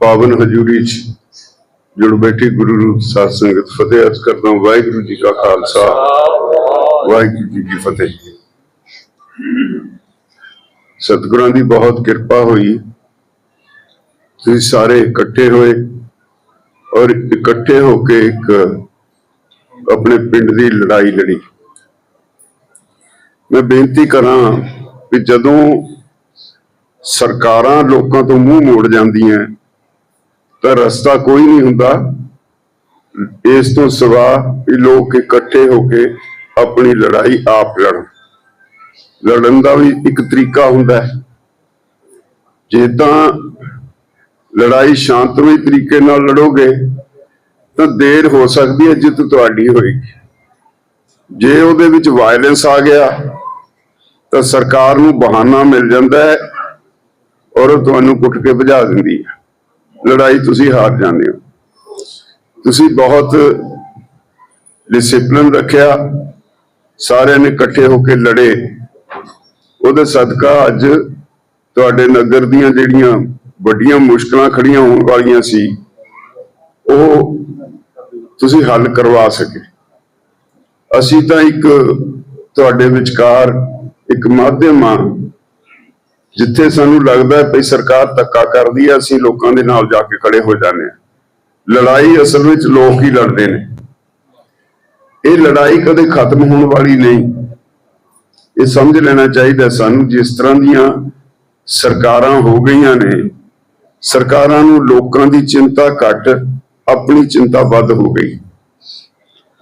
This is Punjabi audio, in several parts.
ਪਾਵਨ ਹਜ਼ੂਰੀ ਚ ਜੁੜ ਬੈਠੀ ਗੁਰੂ ਰੂਪ ਸਾਧ ਸੰਗਤ ਫਤਿਹ ਅਰਜ਼ ਕਰਦਾ ਹਾਂ। ਵਾਹਿਗੁਰੂ ਜੀ ਕਾ ਖਾਲਸਾ, ਵਾਹਿਗੁਰੂ ਜੀ ਕੀ ਫਤਿਹ ਸਤਿਗੁਰਾਂ ਦੀ ਬਹੁਤ ਕਿਰਪਾ ਹੋਈ ਤੁਸੀਂ ਸਾਰੇ ਇਕੱਠੇ ਹੋਏ ਔਰ ਇਕੱਠੇ ਹੋ ਕੇ ਇੱਕ ਆਪਣੇ ਪਿੰਡ ਦੀ ਲੜਾਈ ਲੜੀ ਮੈਂ ਬੇਨਤੀ ਕਰਾਂ ਕਿ ਜਦੋਂ ਸਰਕਾਰਾਂ ਲੋਕਾਂ ਤੋਂ ਮੂੰਹ ਮੋੜ ਜਾਂਦੀਆਂ ਤਾਂ ਰਸਤਾ ਕੋਈ ਨਹੀਂ ਹੁੰਦਾ। ਇਸ ਤੋਂ ਸਿਵਾ ਵੀ ਲੋਕ ਇਕੱਠੇ ਹੋ ਕੇ ਆਪਣੀ ਲੜਾਈ ਆਪ ਲੜਨ। ਲੜਨ ਦਾ ਵੀ ਇੱਕ ਤਰੀਕਾ ਹੁੰਦਾ ਹੈ। ਜੇ ਤਾਂ ਲੜਾਈ ਸ਼ਾਂਤਮਈ ਤਰੀਕੇ ਨਾਲ ਲੜੋਗੇ, ਤਾਂ ਦੇਰ ਹੋ ਸਕਦੀ ਹੈ ਜਿੱਤ ਤੁਹਾਡੀ ਹੋਏਗੀ। ਜੇ ਉਹਦੇ ਵਿੱਚ ਵਾਇਲੈਂਸ ਆ ਗਿਆ, ਤਾਂ ਸਰਕਾਰ ਨੂੰ ਬਹਾਨਾ ਮਿਲ ਜਾਂਦਾ ਹੈ। ਔਰ ਉਹ ਤੁਹਾਨੂੰ ਕੁੱਟ ਕੇ ਭਜਾ ਦਿੰਦੀ ਹੈ। ਲੜਾਈ ਤੁਸੀਂ ਹਾਰ ਜਾਂਦੇ ਹੋ। ਤੁਸੀਂ ਬਹੁਤ ਡਿਸਪਲਿਨ ਰੱਖਿਆ। ਸਾਰਿਆਂ ਨੇ ਇਕੱਠੇ ਹੋ ਕੇ ਲੜੇ। ਉਹਦੇ ਸਦਕਾ ਅੱਜ ਤੁਹਾਡੇ ਨਗਰ ਦੀਆਂ ਜਿਹੜੀਆਂ ਵੱਡੀਆਂ ਮੁਸ਼ਕਲਾਂ ਖੜੀਆਂ ਹੋਣ ਵਾਲੀਆਂ ਸੀ, ਉਹ ਤੁਸੀਂ ਹੱਲ ਕਰਵਾ ਸਕੇ। ਅਸੀਂ ਤਾਂ ਇੱਕ ਤੁਹਾਡੇ ਵਿਚਕਾਰ ਇੱਕ ਮਾਧਿਅਮ ਆ। ਜਿੱਥੇ ਸਾਨੂੰ ਲੱਗਦਾ ਹੈ ਵੀ ਸਰਕਾਰ ਧੱਕਾ ਕਰਦੀ ਹੈ, ਅਸੀਂ ਲੋਕਾਂ ਦੇ ਨਾਲ ਜਾ ਕੇ ਖੜੇ ਹੋ ਜਾਂਦੇ ਹਾਂ। ਲੜਾਈ ਅਸਲ ਵਿੱਚ ਲੋਕ ਹੀ ਲੜਦੇ ਨੇ। ਇਹ ਲੜਾਈ ਕਦੇ ਖਤਮ ਹੋਣ ਵਾਲੀ ਨਹੀਂ। ਇਹ ਸਮਝ ਲੈਣਾ ਚਾਹੀਦਾ ਸਾਨੂੰ ਜਿਸ ਤਰ੍ਹਾਂ ਦੀਆਂ ਸਰਕਾਰਾਂ ਹੋ ਗਈਆਂ ਨੇ, ਸਰਕਾਰਾਂ ਨੂੰ ਲੋਕਾਂ ਦੀ ਚਿੰਤਾ ਘੱਟ, ਆਪਣੀ ਚਿੰਤਾ ਵੱਧ ਹੋ ਗਈ।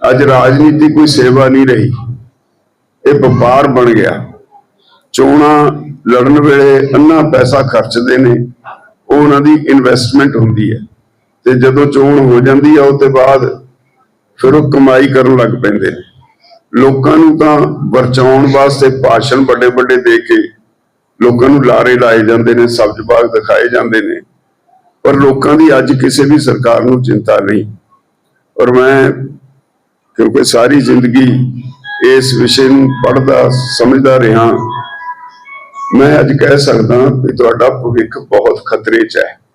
ਅੱਜ ਰਾਜਨੀਤੀ ਕੋਈ ਸੇਵਾ ਨਹੀਂ ਰਹੀ। ਇਹ ਵਪਾਰ ਬਣ ਗਿਆ। ਚੋਣਾਂ ਲੜਨ ਵੇਲੇ ਅੰਨਾ ਪੈਸਾ ਖਰਚਦੇ ਨੇ, ਉਹ ਉਹਨਾਂ ਦੀ ਇਨਵੈਸਟਮੈਂਟ ਹੁੰਦੀ ਹੈ। ਤੇ ਜਦੋਂ ਚੋਣ ਹੋ ਜਾਂਦੀ ਹੈ ਉਹ ਤੋਂ ਬਾਅਦ ਫਿਰ ਉਹ ਕਮਾਈ ਕਰਨ ਲੱਗ ਪੈਂਦੇ ਨੇ। ਲੋਕਾਂ ਨੂੰ ਤਾਂ ਵਰਚਾਉਣ ਵਾਸਤੇ ਭਾਸ਼ਣ ਵੱਡੇ ਵੱਡੇ ਦੇ ਕੇ ਲੋਕਾਂ ਨੂੰ ਲਾਰੇ ਲਾਏ ਜਾਂਦੇ ਨੇ, ਸਬਜ਼ ਬਾਗ ਦਿਖਾਏ ਜਾਂਦੇ ਨੇ। ਪਰ ਲੋਕਾਂ ਦੀ ਅੱਜ ਕਿਸੇ ਵੀ ਸਰਕਾਰ ਨੂੰ ਚਿੰਤਾ ਨਹੀਂ। ਔਰ ਮੈਂ, ਕਿਉਂਕਿ ਸਾਰੀ ਜ਼ਿੰਦਗੀ ਇਸ ਵਿਸ਼ੇ ਨੂੰ ਪੜ੍ਹਦਾ, ਸਮਝਦਾ ਰਿਹਾ ਮੈਂ ਅੱਜ ਕਹਿ ਸਕਦਾ ਕਿ ਤੁਹਾਡਾ ਭਵਿੱਖ ਬਹੁਤ ਖਤਰੇ 'ਚ ਹੈ।